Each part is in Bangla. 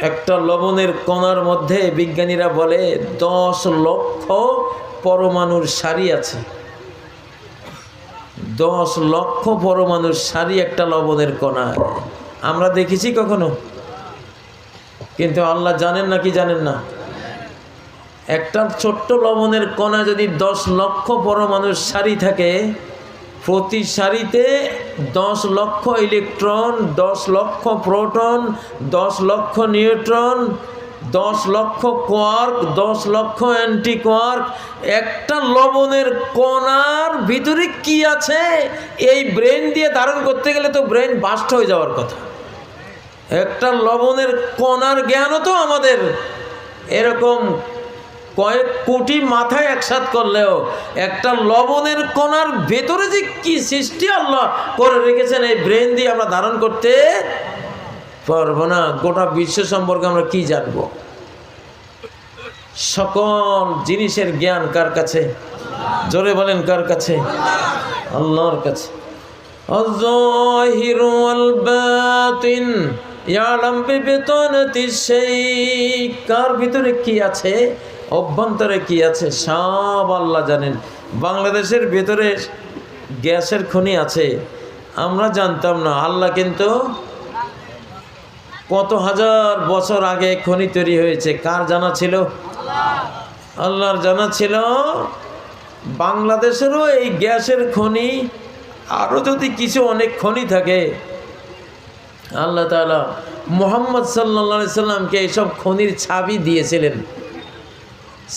একটা লবণের কণার মধ্যে বিজ্ঞানীরা বলে দশ লক্ষ পরমাণুর সারি আছে। দশ লক্ষ পরমাণুর সারি একটা লবণের কণা। আমরা দেখেছি কখনো? কিন্তু আল্লাহ জানেন না কি জানেন না? একটা ছোট্ট লবণের কণা যদি দশ লক্ষ পরমাণুর সারি থাকে প্রতি সারিতে দশ লক্ষ ইলেকট্রন, দশ লক্ষ প্রোটন, দশ লক্ষ নিউট্রন, দশ লক্ষ কোয়ার্ক, দশ লক্ষ অ্যান্টি কোয়ার্ক একটা লবণের কণার ভিতরে কি আছে? এই ব্রেন দিয়ে ধারণ করতে গেলে তো ব্রেন বাস্ট হয়ে যাওয়ার কথা। একটা লবণের কণার জ্ঞানও তো আমাদের। এরকম কয়েক কোটি মাথায় একসাথ করলেও একটা লবণের কণার ভেতরে যে কি সৃষ্টি আল্লাহ করে রেখেছেন, এই ব্রেন দিয়ে আমরা ধারণ করতে পারব না। গোটা বিশ্ব সম্পর্কে আমরা কি জানব? সকল জিনিসের জ্ঞান কার কাছে? জোরে বলেন, কার কাছে? আল্লাহর কাছে। অজহিরুল বাতিন। কার ভিতরে কি আছে? অভ্যন্তরে কি আছে? সব আল্লাহ জানেন। বাংলাদেশের ভেতরে গ্যাসের খনি আছে। আমরা জানতাম না। আল্লাহ কিন্তু কত হাজার বছর আগে খনি তৈরি হয়েছে। কার জানা ছিল? আল্লাহর জানা ছিল বাংলাদেশেরও এই গ্যাসের খনি। আরও যদি কিছু অনেক খনি থাকে আল্লাহ তালা মোহাম্মদ সাল্লা সাল্লামকে এইসব খনির ছাবি দিয়েছিলেন।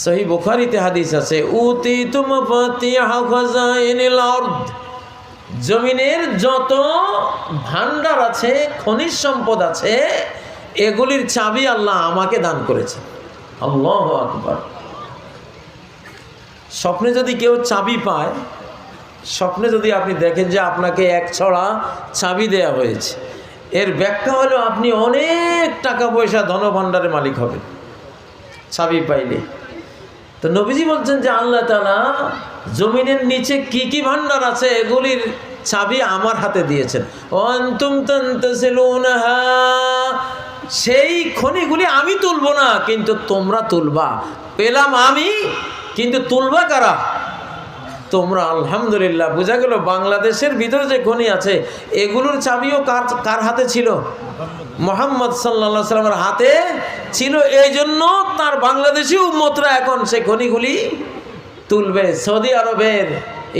সহি বুখারিতে হাদিস আছে জমিনের যত ভান্ডার আছে, খনিজ সম্পদ আছে, এগুলির চাবি আল্লাহ আমাকে দান করেছে আল্লাহ আকবর। স্বপ্নে যদি কেউ চাবি পায়, স্বপ্নে যদি আপনি দেখেন যে আপনাকে এক ছড়া চাবি দেয়া হয়েছে এর ব্যাখ্যা হলো আপনি অনেক টাকা পয়সা ধনভাণ্ডারের মালিক হবেন। চাবি পাইলে। তো নবীজি বলছেন যে আল্লাহ তালা জমিনের নিচে কি কি ভাণ্ডার আছে এগুলির চাবি আমার হাতে দিয়েছেন। অন্তুম তন্তসিলুনহা, সেই খনিগুলি আমি তুলব না, কিন্তু তোমরা তুলবা। পেলাম আমি, কিন্তু তুলবা কারা? তোমরা আলহামদুলিল্লাহ, বোঝা গেল বাংলাদেশের ভিতরে যে খনি আছে, এগুলোর চাবিও কার কার হাতে ছিল? মোহাম্মদ সাল্লা সাল্লামের হাতে ছিল এই জন্য তার বাংলাদেশি উম্মতরা এখন সে খনিগুলি তুলবে। সৌদি আরবের,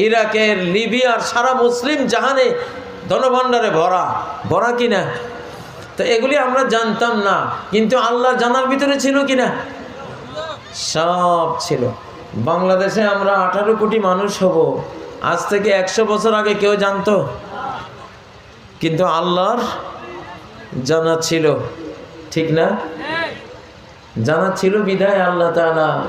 ইরাকের, লিবিয়ার, সারা মুসলিম জাহানে ধনভাণ্ডারে ভরা। ভরা কিনা? তো এগুলি আমরা জানতাম না, কিন্তু আল্লাহ জানার ভিতরে ছিল কিনা? সব ছিল। বাংলাদেশে আমরা আঠারো কোটি মানুষ হব। আজ থেকে একশো বছর আগে কেউ জানতো? কিন্তু আল্লাহর জানা ছিল। ঠিক না? জানা ছিল বিদায় আল্লাহ তালা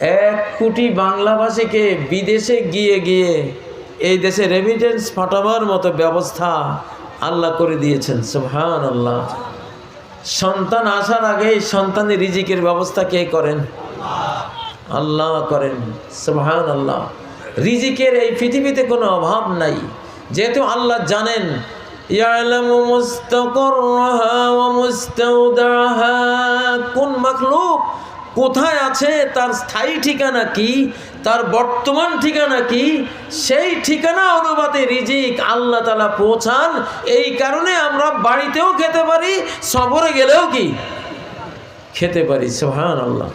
এক কোটি বাংলাভাষীকে বিদেশে গিয়ে গিয়ে এই দেশে রেমিটেন্স ফাটাবার মতো ব্যবস্থা আল্লাহ করে দিয়েছেন। সুহান আল্লাহ সন্তান আসার আগেই সন্তানের রিজিকের ব্যবস্থা কে করেন? আল্লাহ করেন সুবহান আল্লাহ রিজিকের এই পৃথিবীতে কোনো অভাব নাই। যেহেতু আল্লাহ জানেন কোন মাখলুক কোথায় আছে, তার স্থায়ী ঠিকানা কি, তার বর্তমান ঠিকানা কি, সেই ঠিকানা অনুপাতে রিজিক আল্লাহ তালা পৌঁছান। এই কারণে আমরা বাড়িতেও খেতে পারি, সফরে গেলেও কি? খেতে পারি সোহান আল্লাহ